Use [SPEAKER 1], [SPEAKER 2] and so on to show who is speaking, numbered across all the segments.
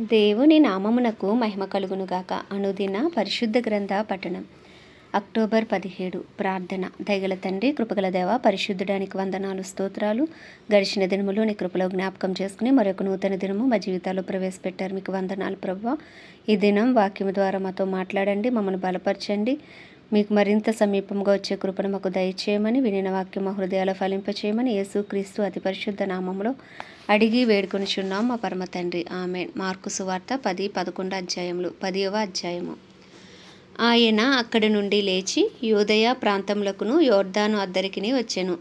[SPEAKER 1] దేవుని నామమునకు మహిమ కలుగునుగాక. అనుదిన పరిశుద్ధ గ్రంథ పఠనం. అక్టోబర్ పదిహేడు. ప్రార్థన. దయగల తండ్రి కృపగల దేవ పరిశుద్ధుడానికి వందనాలు స్తోత్రాలు. గడిచిన దినములు నీ కృపలో జ్ఞాపకం చేసుకుని మరొక నూతన దినము మా జీవితాల్లో ప్రవేశపెట్టారు. మీకు వందనాలు ప్రభావ ఈ దినం వాక్యం ద్వారా మాతో మాట్లాడండి మమ్మల్ని బలపరచండి. మీకు మరింత సమీపంగా వచ్చే కృపను మాకు దయచేయమని వినిన వాక్యం మా హృదయాలు ఫలింపచేయమని యేసు క్రీస్తు అతి పరిశుద్ధ నామంలో అడిగి వేడుకొనిచున్నాం. మా పరమ తండ్రి ఆమె మార్కు సువార్త పది పదకొండు అధ్యాయములు పదివ అధ్యాయము. ఆయన అక్కడి నుండి లేచి యోదయ ప్రాంతములకును యోర్దాను అద్దరికిని వచ్చెను.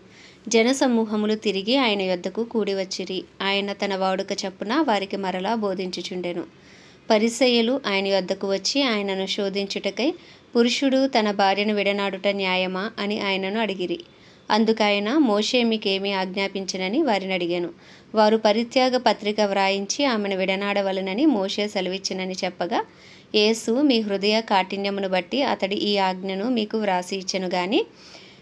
[SPEAKER 1] జనసమూహములు తిరిగి ఆయన యొద్దకు కూడి వచ్చిరి. ఆయన తన వాడుక చప్పున వారికి మరలా బోధించుచుండెను. పరిసయ్యలు ఆయన యొద్దకు వచ్చి ఆయనను శోధించుటకై పురుషుడు తన భార్యను విడనాడుట న్యాయమా అని ఆయనను అడిగిరి. అందుకైన మోషే మీకేమీ ఆజ్ఞాపించనని వారిని అడిగాను. వారు పరిత్యాగ పత్రిక వ్రాయించి ఆమెను విడనాడవలనని మోషే సెలవిచ్చినని చెప్పగా యేసు మీ హృదయ కాఠిన్యమును బట్టి అతడి ఈ ఆజ్ఞను మీకు వ్రాసి ఇచ్చను గాని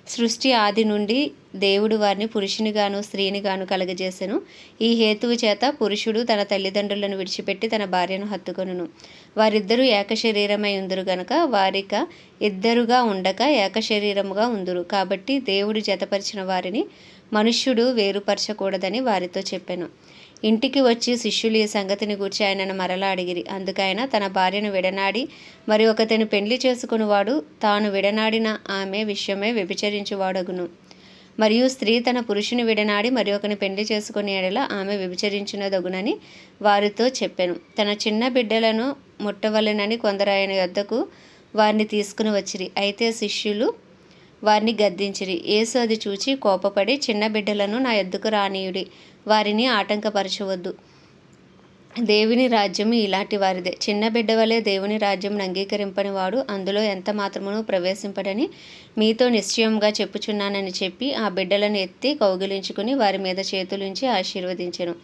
[SPEAKER 1] సృష్టి ఆది నుండి దేవుడు వారిని పురుషునిగాను స్త్రీనిగాను కలగజేసెను. ఈ హేతువు చేత పురుషుడు తన తల్లిదండ్రులను విడిచిపెట్టి తన భార్యను హత్తుకొనును. వారిద్దరూ ఏకశరీరమై ఉందురు గనక వారిక ఇద్దరుగా ఉండక ఏకశరీరముగా ఉందురు. కాబట్టి దేవుడు జతపరిచిన వారిని మనుష్యుడు వేరుపరచకూడదని వారితో చెప్పాను. ఇంటికి వచ్చి శిష్యులు ఈ సంగతిని గూర్చి ఆయనను మరలా అడిగిరి. అందుకైన తన భార్యను విడనాడి మరి ఒకతను పెళ్ళి చేసుకునివాడు తాను విడనాడిన ఆమె విషయమే వ్యభిచరించువాడగును. మరియు స్త్రీ తన పురుషుని విడనాడి మరి ఒకని పెళ్ళి చేసుకుని ఎడల ఆమె వ్యభిచరించినదగునని వారితో చెప్పాను. తన చిన్న బిడ్డలను ముట్టవలెనని కొందరు ఆయన యొద్దకు వారిని తీసుకుని వచ్చిరి. అయితే శిష్యులు వారిని గద్దించిరి. యేసు అది చూచి కోపపడి చిన్న బిడ్డలను నా ఎద్దుకు రానీయుడి. వారిని ఆటంకపరచవద్దు. దేవుని రాజ్యం ఇలాంటి వారిదే. చిన్న బిడ్డ వలె దేవుని రాజ్యం అంగీకరింపని వాడు అందులో ఎంత మాత్రమును ప్రవేశింపడని మీతో నిశ్చయంగా చెప్పుచున్నానని చెప్పి ఆ బిడ్డలను ఎత్తి కౌగిలించుకుని వారి మీద చేతులుంచి ఆశీర్వదించెను.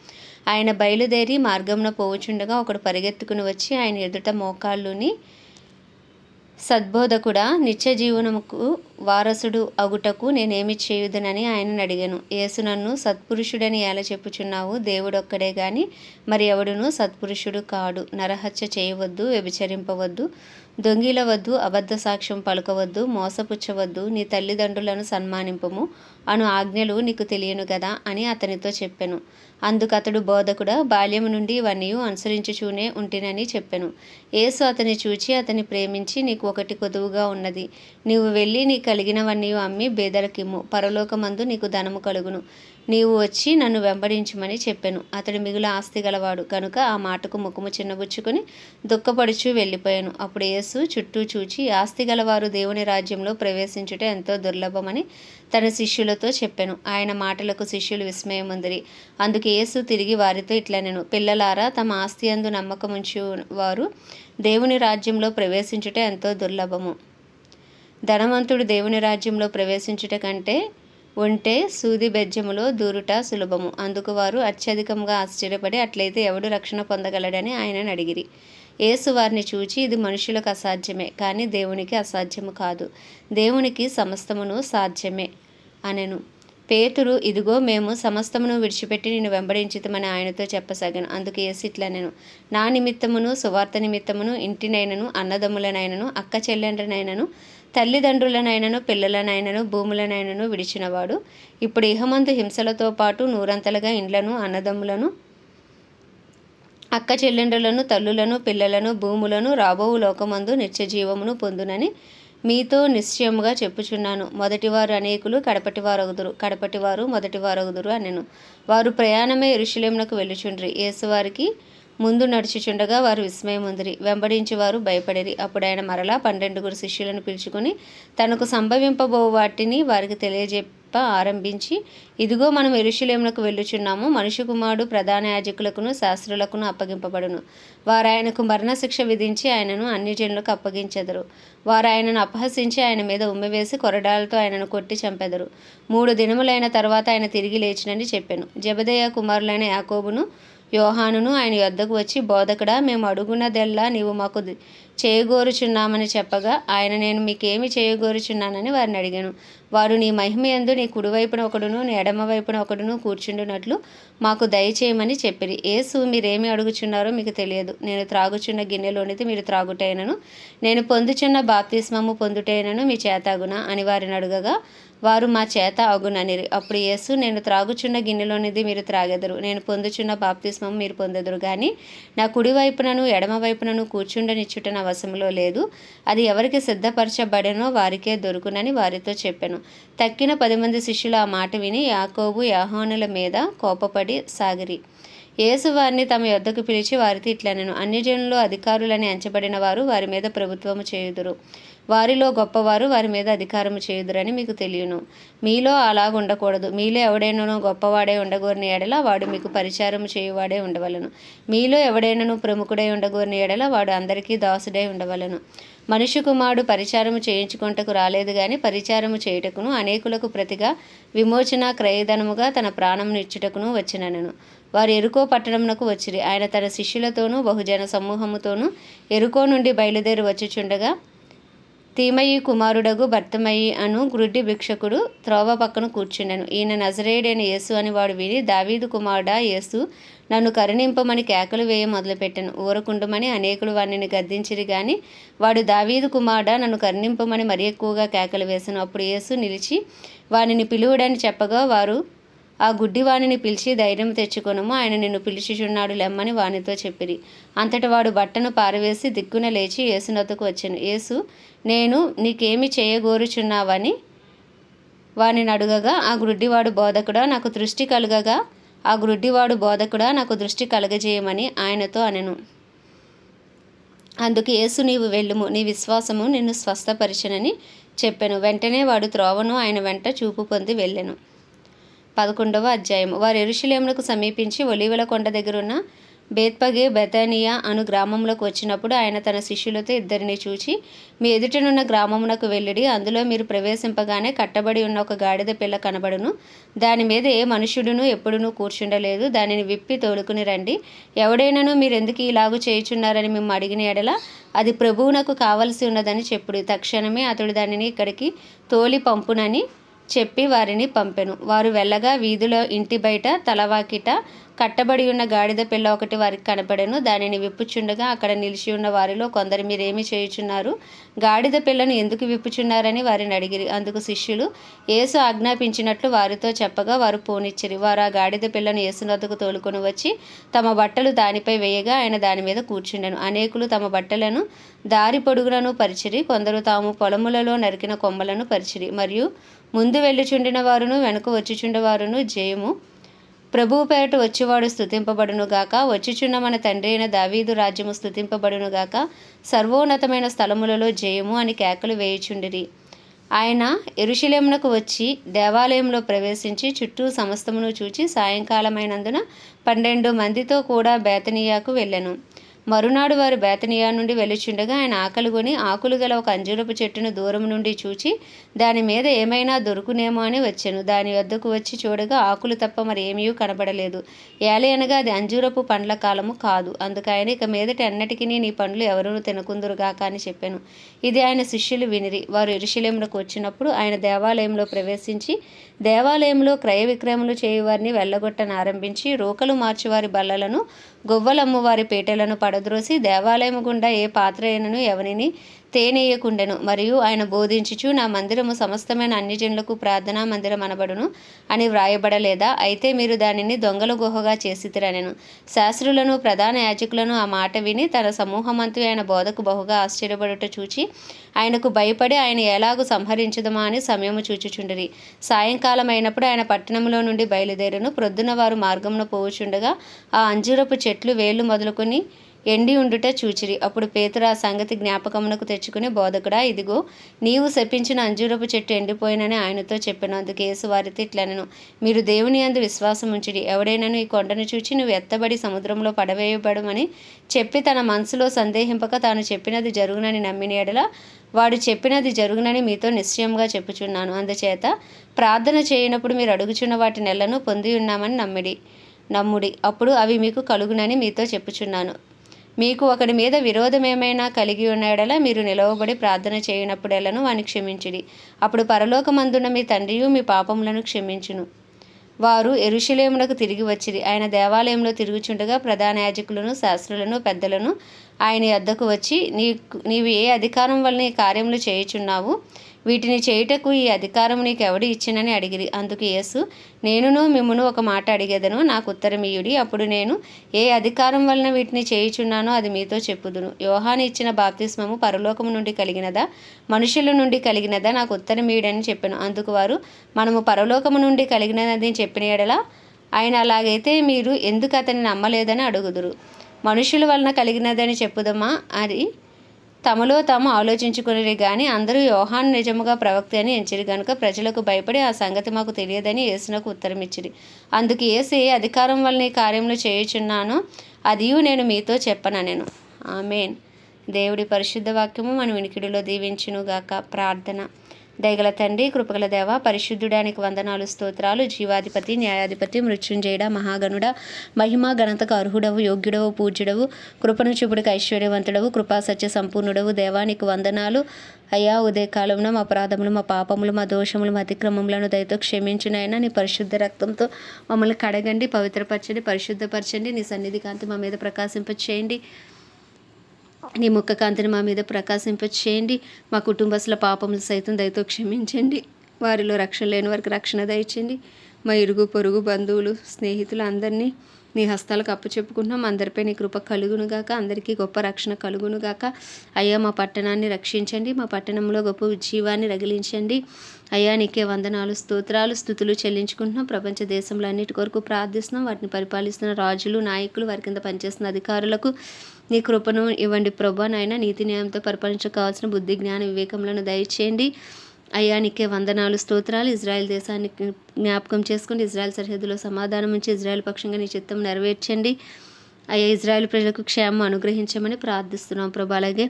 [SPEAKER 1] ఆయన బయలుదేరి మార్గంలో పోవుచుండగా ఒకడు పరిగెత్తుకుని వచ్చి ఆయన ఎదుట మోకాళ్ళుని సద్బోధకుడా నిత్య జీవనముకు వారసుడు అగుటకు నేనేమి చేయుదునని ఆయనను అడిగాను. యేసు నన్ను సత్పురుషుడని ఎలా చెప్పుచున్నావు? దేవుడొక్కడే గాని మరి ఎవడును సత్పురుషుడు కాడు. నరహత్య చేయవద్దు వ్యభిచరింపవద్దు. దొంగిలవద్దు అబద్ధ సాక్ష్యం పలుకవద్దు మోసపుచ్చవద్దు నీ తల్లిదండ్రులను సన్మానింపము అను ఆజ్ఞలు నీకు తెలియను కదా అని అతనితో చెప్పెను. అందుకతడు బోధకుడా బాల్యము నుండి ఇవన్నీ అనుసరించుచూనే ఉంటినని చెప్పెను. యేసు అతని చూచి అతని ప్రేమించి నీకు ఒకటి కొదువుగా ఉన్నది. నీవు వెళ్ళి నీ కలిగినవన్నీ అమ్మి బేదలకిమ్ము. పరలోకమందు నీకు ధనము కలుగును. నీవు వచ్చి నన్ను వెంబడించమని చెప్పాను. అతడు మిగులు ఆస్తి గలవాడు. కనుక ఆ మాటకు ముఖము చిన్నబుచ్చుకొని దుఃఖపడుచు వెళ్ళిపోయాను. అప్పుడు యేసు చుట్టూ చూచి ఆస్తి గలవారు దేవుని రాజ్యంలో ప్రవేశించుట ఎంతో దుర్లభమని తన శిష్యులతో చెప్పాను. ఆయన మాటలకు శిష్యులు విస్మయముందిరి. అందుకే యేసు తిరిగి వారితో ఇట్లా నేను పిల్లలారా తమ ఆస్తి అందు నమ్మకముంచు వారు దేవుని రాజ్యంలో ప్రవేశించుట ఎంతో దుర్లభము. ధనవంతుడు దేవుని రాజ్యంలో ప్రవేశించుట కంటే ఉంటే సూది బెజ్జములో దూరుట సులభము. అందుకు వారు అత్యధికంగా ఆశ్చర్యపడి అట్లయితే ఎవడు రక్షణ పొందగలడని ఆయనను అడిగిరి. యేసు వారిని చూచి ఇది మనుషులకు అసాధ్యమే కానీ దేవునికి అసాధ్యము కాదు. దేవునికి సమస్తమును సాధ్యమే అనెను. పేతురు ఇదిగో మేము సమస్తమును విడిచిపెట్టి నేను వెంబడించుతామని ఆయనతో చెప్పసాగాను. అందుకు ఏసి ఇట్లా నేను నా నిమిత్తమును సువార్త నిమిత్తమును ఇంటినైనను అన్నదమ్ములనైనను అక్క చెల్లెండ్రనైనను తల్లిదండ్రులనైనను పిల్లలనైనను భూములనైనను విడిచినవాడు. ఇప్పుడు ఇహమందు హింసలతో పాటు నూరంతలుగా ఇండ్లను అన్నదమ్ములను అక్క చెల్లెండ్రులను తల్లులను పిల్లలను భూములను రాబోవు లోకమందు నిత్యజీవమును పొందునని మీతో నిశ్చయముగా చెప్పుచున్నాను. మొదటివారు అనేకులు కడపటివారొగుదురు కడపటివారు మొదటివారొగుదురు అనెను. వారు ప్రయాణమే ఇరుషులేమునకు వెళ్ళుచుండ్రి. యేసువారికి ముందు నడుచుచుండగా వారు విస్మయముందిరి. వెంబడించి వారు భయపడిరి. అప్పుడు ఆయన మరలా పన్నెండుగురు శిష్యులను పిలుచుకుని తనకు సంభవింపబో వాటిని వారికి తెలియజెప్ప ఆరంభించి ఇదిగో మనం ఎరుషులేమునకు వెళ్ళుచున్నాము. మనుషు కుమారుడు ప్రధాన యాజకులకును శాస్త్రులకును అప్పగింపబడును. వారు ఆయనకు మరణశిక్ష విధించి ఆయనను అన్యజనులకు అప్పగించెదరు. వారు ఆయనను అపహసించి ఆయన మీద ఉమ్మివేసి కొరడాలతో ఆయనను కొట్టి చంపెదరు. మూడు దినములైన తర్వాత ఆయన తిరిగి లేచినని చెప్పాను. జబదయ్య కుమారులైన యాకోబును యోహానును ఆయన యొద్దకు వచ్చి బోధకుడా మేము అడుగునదెల్లా నీవు మాకు చేయగోరుచున్నామని చెప్పగా ఆయన నేను మీకేమి చేయగోరుచున్నానని వారిని అడిగాను. వారు నీ మహిమయందు నీ కుడివైపున ఒకడును నీ ఎడమ వైపున ఒకడును కూర్చుండునట్లు మాకు దయచేయమని చెప్పిరి. యేసు మీరేమి అడుగుచున్నారో మీకు తెలియదు. నేను త్రాగుచున్న గిన్నెలోనిది మీరు త్రాగుటైనను. నేను పొందుచున్న బాప్తిస్మము పొందుటైనను మీ చేతాగునా అని వారిని అడుగగా వారు మా చేత అగుననిరి. అప్పుడు యేసు నేను త్రాగుచున్న గిన్నెలోనిది మీరు త్రాగెదరు. నేను పొందుచున్న బాప్తిస్మం మీరు పొందెదరు. కానీ నా కుడి వైపునను ఎడమ వైపునను కూర్చుండనిచ్చుట నా వశంలో లేదు. అది ఎవరికి సిద్ధపరచబడెనో వారికే దొరుకునని వారితో చెప్పాను. తక్కిన పది మంది శిష్యులు ఆ మాట విని యాకోబు యాహోనుల మీద కోపపడి సాగిరి. యేసు వారిని తమ యొద్దకు పిలిచి వారితో ఇట్లనెను అన్యజనులు అధికారులని అంచబడిన వారు వారి మీద ప్రభుత్వము చేయుదురు. వారిలో గొప్పవారు వారి మీద అధికారము చేయుదురని మీకు తెలియను. మీలో అలాగుండకూడదు మీలో ఎవడైనాను గొప్పవాడే ఉండగోరిన ఎడల వాడు మీకు పరిచారం చేయువాడే ఉండవలను. మీలో ఎవడైనాను ప్రముఖుడై ఉండగోరిన ఎడల వాడు అందరికీ దాసుడై ఉండవలను. మనిషి కుమారుడు పరిచారము చేయించుకుంటకు రాలేదు గాని పరిచారము చేయుటకును అనేకులకు ప్రతిగా విమోచన క్రయధనముగా తన ప్రాణమును ఇచ్చుటకును వచ్చినను వారు ఎరుకో పట్టణమునకు వచ్చిరి. ఆయన తన శిష్యులతోనూ బహుజన సమూహముతోనూ ఎరుకో నుండి బయలుదేరి వచ్చుచుండగా తీమయి కుమారుడగు భర్తమయి అను గ్రుడ్డి భిక్షకుడు త్రోవ పక్కన కూర్చుండెను. ఈయన నజరేయుడైన యేసు అని వాడు విని దావీదు కుమారుడా యేసు నన్ను కరుణింపమని కేకలు వేయ మొదలుపెట్టాను. ఊరకుండమని అనేకులు వారిని గద్దించిరి గాని వాడు దావీదు కుమారుడా నన్ను కరుణింపమని మరి ఎక్కువగా కేకలు వేశాను అప్పుడు యేసు నిలిచి వానిని పిలువుడని చెప్పగా వారు ఆ గుడ్డివాణిని పిలిచి ధైర్యం తెచ్చుకొనము. ఆయన నిన్ను పిలిచిచున్నాడు లెమ్మని వానితో చెప్పిరి. అంతటి వాడు బట్టను పారవేసి దిక్కున లేచి యేసునొద్దకు వచ్చాను. యేసు నేను నీకేమి చేయగోరుచున్నావని వానిని అడుగగా ఆ గుడ్డివాడు బోధకుడా నాకు దృష్టి కలుగగా ఆ గుడ్డివాడు బోధకుడా నాకు దృష్టి కలగజేయమని ఆయనతో అనెను. అందుకు యేసు నీవు వెళ్ళుము. నీ విశ్వాసము నిన్ను స్వస్థపరిచనని చెప్పాను. వెంటనే వాడు త్రోవను. ఆయన వెంట చూపు పొంది వెళ్ళెను. పదకొండవ అధ్యాయం వారు ఎరుషులేములకు సమీపించి ఒలీవల కొండ దగ్గరున్న బేత్పగే బెతానియా అను గ్రామంలోకి వచ్చినప్పుడు ఆయన తన శిష్యులతో ఇద్దరిని చూచి మీ ఎదుటనున్న గ్రామమునకు వెళ్ళిడి అందులో మీరు ప్రవేశింపగానే కట్టబడి ఉన్న ఒక గాడిద పిల్ల కనబడును. దాని మీద ఏ మనుషుడును ఎప్పుడునూ కూర్చుండలేదు. దానిని విప్పి తోలుకుని రండి. ఎవడైనాను మీరు ఎందుకు ఇలాగు చేయుచున్నారని మేము అడిగిన ఎడల అది ప్రభువునకు కావలసి ఉన్నదని చెప్పుడు. తక్షణమే అతడు దానిని ఇక్కడికి తోలి పంపునని చెప్పి వారిని పంపెను. వారు వెళ్ళగా వీధిలో ఇంటి బయట తలవాకిట కట్టబడి ఉన్న గాడిద పిల్ల ఒకటి వారికి కనపడెను. దానిని విప్పుచుండగా అక్కడ నిలిచి ఉన్న వారిలో కొందరు మీరేమి చేయుచున్నారు? గాడిద పిల్లను ఎందుకు విప్పుచున్నారని వారిని అడిగిరి. అందుకు శిష్యులు యేసు ఆజ్ఞాపించినట్లు వారితో చెప్పగా వారు పోనిచ్చిరి. వారు ఆ గాడిద పిల్లను యేసునద్దకు తోలుకొని వచ్చి తమ బట్టలు దానిపై వేయగా ఆయన దాని మీద కూర్చుండెను. అనేకులు తమ బట్టలను దారి పొడుగులను పరిచిరి. కొందరు తాము పొలములలో నరికిన కొమ్మలను పరిచిరి. మరియు ముందు వెళ్ళుచుండిన వారును వెనుక వచ్చుచుండవారును జయము ప్రభువు పేరట వచ్చేవాడు స్థుతింపబడును గాక వచ్చుచున్న మన తండ్రి అయిన దావీదు రాజ్యము స్థుతింపబడునుగాక సర్వోన్నతమైన స్థలములలో జయము అని కేకలు వేయుచుండిరి. ఆయన ఎరుషలేమునకు వచ్చి దేవాలయంలో ప్రవేశించి చుట్టూ సమస్తమును చూచి సాయంకాలమైనందున పన్నెండు మందితో కూడా బేతనీయాకు వెళ్ళెను. మరునాడు వారు బేతనియా నుండి వెలుచుండగా ఆయన ఆకలి కొని ఆకులు గల ఒక అంజూరపు చెట్టును దూరం నుండి చూచి దాని మీద ఏమైనా దొరుకునేమో అని వచ్చాను. దాని వద్దకు వచ్చి చూడగా ఆకులు తప్ప మరి ఏమీ కనబడలేదు. ఏలి అనగా అది అంజూరపు పండ్ల కాలము కాదు. అందుకు ఆయన ఇక మీదట ఎన్నటికీ నీ పండ్లు ఎవరూ తినకుందురుగాక అని చెప్పాను. ఇది ఆయన శిష్యులు వినిరి. వారు ఎరుశలేములకు వచ్చినప్పుడు ఆయన దేవాలయంలో ప్రవేశించి దేవాలయంలో క్రయ విక్రయములు చేయువారిని వెళ్ళగొట్టనారంభించి రోకలు మార్చివారి బల్లలను గొవ్వలమ్మవారి పీటలను పడద్రోసి దేవాలయము గుండా ఏ పాత్ర అయినను ఎవరిని తేనెయ్యకుండెను మరియు ఆయన బోధించుచు నా మందిరము సమస్తమైన అన్ని జనులకు ప్రార్థనా మందిరం అనబడును అని వ్రాయబడలేదా? అయితే మీరు దానిని దొంగల గుహగా చేసితిరనెను. శాస్త్రులను ప్రధాన యాజకులను ఆ మాట విని తన సమూహమంతు ఆయన బోధకు బహుగా ఆశ్చర్యపడుట చూచి ఆయనకు భయపడి ఆయన ఎలాగూ సంహరించుదమా అని సమయము చూచుచుండిరి. సాయంకాలం అయినప్పుడు ఆయన పట్టణంలో నుండి బయలుదేరును. ప్రొద్దున వారు మార్గంలో పోవుచుండగా ఆ అంజూరపు చెట్లు వేళ్ళు మొదలుకొని ఎండి ఉండుట చూచిరి. అప్పుడు పేతురు ఆ సంగతి జ్ఞాపకమునకు తెచ్చుకుని బోధకుడా ఇదిగో నీవు శపించిన అంజూరపు చెట్టు ఎండిపోయినని ఆయనతో చెప్పాను. అందుకు యేసు వారితో ఇట్లనను మీరు దేవుని అందు విశ్వాసం ఉంచిడి ఎవడైనాను ఈ కొండను చూచి నువ్వు ఎత్తబడి సముద్రంలో పడవేయబడమని చెప్పి తన మనసులో సందేహింపక తాను చెప్పినది జరుగునని నమ్మిన ఎడల వాడు చెప్పినది జరుగునని మీతో నిశ్చయంగా చెప్పుచున్నాను. అందుచేత ప్రార్థన చేయనప్పుడు మీరు అడుగుచున్న వాటి నెలను పొంది ఉన్నామని నమ్మిడి నమ్ముడి. అప్పుడు అవి మీకు కలుగునని మీతో చెప్పుచున్నాను. మీకు ఒకడి మీద విరోధం ఏమైనా కలిగి ఉన్నాడలా మీరు నిలవబడి ప్రార్థన చేయనప్పుడెల్లను వాని క్షమించిడి. అప్పుడు పరలోకమందున్న మీ తండ్రియు మీ పాపములను క్షమించును. వారు ఎరుషలేమునకు తిరిగి వచ్చిరి. ఆయన దేవాలయంలో తిరుగుచుండగా ప్రధాన యాజకులను శాస్త్రులను పెద్దలను ఆయన వద్దకు వచ్చి నీ నీవు ఏ అధికారం వలన ఈ కార్యములు చేయుచున్నావు? వీటిని చేయుటకు ఈ అధికారం నీకు ఎవడు ఇచ్చినని అడిగిరి. అందుకు యేసు నేనును మిమ్మును ఒక మాట అడిగేదను నాకు ఉత్తరమీయుడి. అప్పుడు నేను ఏ అధికారం వలన వీటిని చేయుచున్నానో అది మీతో చెప్పుదును. యోహాను ఇచ్చిన బాప్తిస్మము పరలోకము నుండి కలిగినదా? మనుషుల నుండి కలిగినదా? నాకు ఉత్తరమీయుడని చెప్పాను. అందుకు వారు మనము పరలోకము నుండి కలిగినదని చెప్పిన ఎడలా ఆయన అలాగైతే మీరు ఎందుకు అతన్ని నమ్మలేదని అడుగుదురు. మనుషుల వలన కలిగినదని చెప్పుదమా? అది తమలో తాము ఆలోచించుకునేది కానీ అందరూ యోహాన్ నిజముగా ప్రవక్త అని ఎంచిరి గనుక ప్రజలకు భయపడి ఆ సంగతి మాకు తెలియదని యేసునకు ఉత్తరం ఇచ్చిరి అందుకు యేసు అధికారం వల్ల ఈ కార్యములు చేయుచున్నానో అదియు నేను మీతో చెప్పన నేను ఆమెన్. దేవుడి పరిశుద్ధ వాక్యము మన వినికిడిలో దీవించునుగాక. ప్రార్థన. దయగల తండ్రి కృపగల దేవ పరిశుద్ధుడానికి వందనాలు స్తోత్రాలు. జీవాధిపతి న్యాయాధిపతి మృత్యుంజయుడ మహాగణుడ మహిమా ఘనతకు అర్హుడవు యోగ్యుడవు పూజ్యుడవు కృపను చూపుడికి ఐశ్వర్యవంతుడవు కృపా సత్య సంపూర్ణుడవు. దేవానికి వందనాలు. అయ్యా ఉదయకాలంలో మా అపరాధములు మా పాపములు మా దోషములు మా అతిక్రమములను దయతో క్షమించునైనా నీ పరిశుద్ధ రక్తంతో మమ్మల్ని కడగండి పవిత్రపరచండి పరిశుద్ధపరచండి. నీ సన్నిధి కాంతి మా మీద ప్రకాశింపచేయండి. నీ ముఖ కాంతిని మా మీద ప్రకాశింపచేయండి. మా కుటుంబస్తుల పాపములు సైతం దయతో క్షమించండి. వారిలో రక్షణ లేని వారికి రక్షణ దయచండి మా ఇరుగు పొరుగు బంధువులు స్నేహితులు అందరినీ నీ హస్తాలకు అప్పచెప్పుకుంటున్నాం అందరిపై నీ కృప కలుగునుగాక అందరికీ గొప్ప రక్షణ కలుగునుగాక అయ్యా మా పట్టణాన్ని రక్షించండి. మా పట్టణంలో గొప్ప ఉజ్జీవాన్ని రగిలించండి. అయ్యా నీకే వందనాలు స్తోత్రాలు స్థుతులు చెల్లించుకుంటున్నాం. ప్రపంచ దేశంలో అన్నిటి కొరకు ప్రార్థిస్తున్నాం. వాటిని పరిపాలిస్తున్న రాజులు నాయకులు వారి కింద పనిచేస్తున్న అధికారులకు నీ కృపను ఇవ్వండి. ప్రభా నాయన నీతి న్యాయంతో పరిపాలించకావాల్సిన బుద్ధి జ్ఞాన వివేకములను దయచేయండి. అయ్యా నీకే వందనాలు స్తోత్రాలు. ఇజ్రాయెల్ దేశాన్ని జ్ఞాపకం చేసుకోండి ఇజ్రాయెల్ సరిహద్దులో సమాధానం ఉంచి ఇజ్రాయెల్ పక్షంగా నీ చిత్తం నెరవేర్చండి. అయ్యా ఇజ్రాయెల్ ప్రజలకు క్షేమం అనుగ్రహించమని ప్రార్థిస్తున్నాం ప్రభు. అలాగే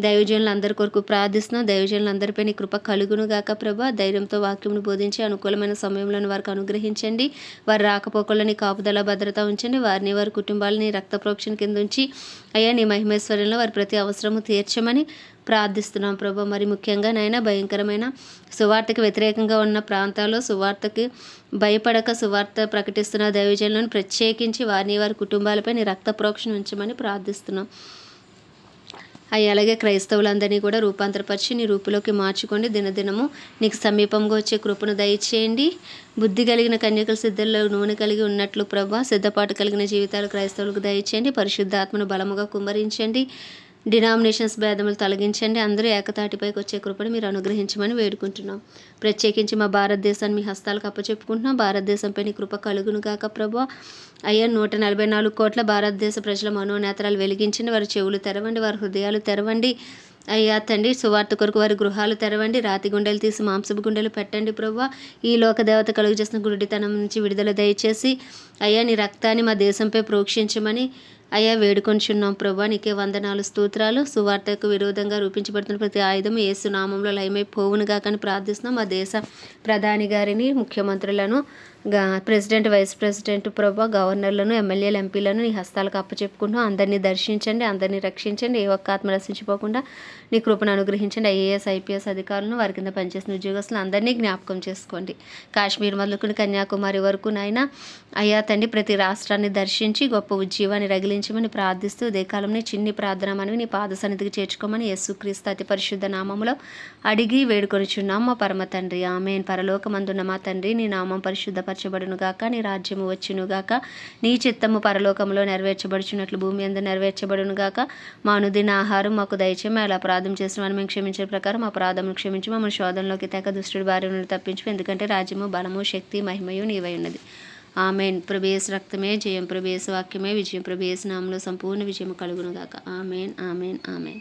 [SPEAKER 1] దైవజనులు అందరి కొరకు ప్రార్థిస్తున్నాం. దైవజనులు అందరిపై నీ కృప కలుగును గాక ప్రభా. ధైర్యంతో వాక్యమును బోధించి అనుకూలమైన సమయంలో వారికి అనుగ్రహించండి. వారి రాకపోకలని కాపుదల భద్రత ఉంచండి. వారిని వారి కుటుంబాలని రక్త ప్రోక్షణ కింద ఉంచి అయ్యా నీ మహిమేశ్వరంలో వారి ప్రతి అవసరము తీర్చమని ప్రార్థిస్తున్నాం ప్రభా. మరి ముఖ్యంగా నైనా భయంకరమైన సువార్తకు వ్యతిరేకంగా ఉన్న ప్రాంతాల్లో సువార్తకి భయపడక సువార్త ప్రకటిస్తున్న దైవజనులను ప్రత్యేకించి వారిని వారి కుటుంబాలపై నీ రక్త ప్రోక్షణ ఉంచమని ప్రార్థిస్తున్నాం. అవి అలాగే క్రైస్తవులందరినీ కూడా రూపాంతరపరిచి నీ రూపులోకి మార్చుకోండి. దినదినము నీకు సమీపంగా వచ్చే కృపను దయచేయండి. బుద్ధి కలిగిన కన్యకల సిద్ధంలో నూనె కలిగి ఉన్నట్లు ప్రభా సిద్ధపాటు కలిగిన జీవితాలు క్రైస్తవులకు దయచేయండి. పరిశుద్ధాత్మను బలముగా కుమ్మరించండి. డినామినేషన్స్ భేదములు తొలగించండి. అందరూ ఏకతాటిపైకి వచ్చే కృపను మీరు అనుగ్రహించమని వేడుకుంటున్నాం. ప్రత్యేకించి మా భారతదేశాన్ని మీ హస్తాలకు అప్పచెప్పుకుంటున్నాం. భారతదేశంపై నీ కృప కలుగును గాక ప్రభు అయ్యా నూట నలభై నాలుగు కోట్ల భారతదేశ ప్రజల మనోనేతరాలు వెలిగించండి వారి చెవులు తెరవండి వారి హృదయాలు తెరవండి. అయ్యా తండ్రి సువార్త కొరకు వారి గృహాలు తెరవండి. రాతి గుండెలు తీసి మాంసపు గుండెలు పెట్టండి ప్రభు ఈ లోక దేవత కలుగు చేసిన గుడితనం నుంచి విడుదల దయచేసి అయ్యా నీ రక్తాన్ని మా దేశంపై ప్రోక్షించమని అయ్యా వేడుకొంచున్నాం ప్రభా. నీకే వందనాలు స్తోత్రాలు. సువార్తకు విరోధంగా రూపించబడుతున్న ప్రతి ఆయుధం ఏసు నామంలో లయమై పోవునుగా కానీ ప్రార్థిస్తున్నాం. మా దేశ ప్రధాని గారిని ముఖ్యమంత్రులను ప్రెసిడెంట్ వైస్ ప్రెసిడెంట్ ప్రభా గవర్నర్లను ఎమ్మెల్యేలు ఎంపీలను నీ హస్తాలకు అప్పచెప్పుకుంటూ అందరినీ దర్శించండి అందరినీ రక్షించండి. ఏ ఒక్క ఆత్మ రక్షించిపోకుండా నీ కృపను అనుగ్రహించండి. ఐఏఎస్ ఐపీఎస్ అధికారులను వారి కింద పనిచేసిన ఉద్యోగస్తులు అందరినీ జ్ఞాపకం చేసుకోండి. కాశ్మీర్ మొదలుకుని కన్యాకుమారి వరకు నాయన అయ్యా తండ్రి ప్రతి రాష్ట్రాన్ని దర్శించి గొప్ప ఉద్యీవాన్ని రగిలించమని ప్రార్థిస్తూ ఉదయకాలంలో చిన్ని ప్రార్థన మనవి నీ పాద సన్నిధికి చేర్చుకోమని యేసుక్రీస్తు అతి పరిశుద్ధ నామంలో అడిగి వేడుకొనిచున్నాం మా పరమ తండ్రి. ఆమె పరలోకమందున్న మా తండ్రి నీ నామం పరిశుద్ధ గాక నీ రాజ్యము వచ్చునుగాక నీ చిత్తము పరలోకంలో నెరవేర్చబడుచున్నట్లు భూమి అందు నెరవేర్చబడునుగాక మా అనుదిన ఆహారం మాకు దయచేమి అలా అపరాధం చేసిన వారిని మేము క్షమించే ప్రకారం అపరాధం క్షమించి మమ్మల్ని శోధనలోకి తెగ దుష్టుడి భార్య నుండి తప్పించు ఎందుకంటే రాజ్యము బలము శక్తి మహిమయు నీవై ఉన్నది. ఆమెన్. ప్రభేస్ రక్తమే జయం ప్రభేస్ వాక్యమే విజయం ప్రభేస్ నామంలో సంపూర్ణ విజయం కలుగునుగాక ఆమెన్ ఆమెన్ ఆమెన్.